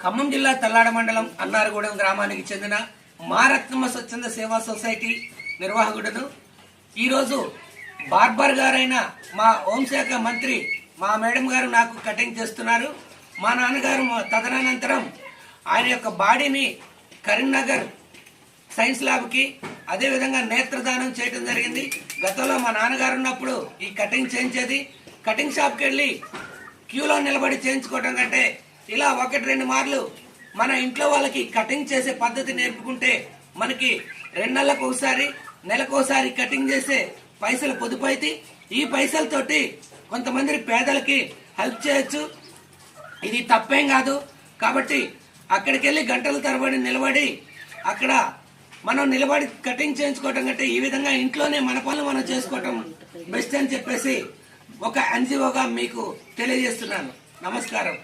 ఖమ్మం జిల్లా తల్లాడ మండలం అన్నారగూడెం గ్రామానికి చెందిన మారత్నమ్మ స్వచ్ఛంద సేవా సొసైటీ నిర్వాహకుడును. ఈరోజు బార్బర్ గారైన మా హోంశాఖ మంత్రి మా మేడం గారు నాకు కటింగ్ చేస్తున్నారు. మా నాన్నగారు తదనంతరం ఆయన యొక్క బాడీని కరీంనగర్ సైన్స్ ల్యాబ్కి అదేవిధంగా నేత్రదానం చేయడం జరిగింది. గతంలో మా నాన్నగారు ఉన్నప్పుడు ఈ కటింగ్ చేయించేది. కటింగ్ షాప్కి వెళ్ళి క్యూలో నిలబడి చేయించుకోవడం కంటే ఇలా ఒకటి రెండు మార్లు మన ఇంట్లో వాళ్ళకి కటింగ్ చేసే పద్ధతి నేర్పుకుంటే మనకి రెండు నెలలకు ఒకసారి నెలకోసారి కటింగ్ చేసే పైసలు పొదుపు అయితే ఈ పైసలతోటి కొంతమంది పేదలకి హెల్ప్ చేయొచ్చు. ఇది తప్పేం కాదు. కాబట్టి అక్కడికి వెళ్ళి గంటల తరబడి నిలబడి అక్కడ మనం నిలబడి కటింగ్ చేయించుకోవటం కంటే ఈ విధంగా ఇంట్లోనే మన పనులు మనం చేసుకోవటం బెస్ట్ అని చెప్పేసి ఒక ఎన్జిఓగా మీకు తెలియజేస్తున్నాను. నమస్కారం.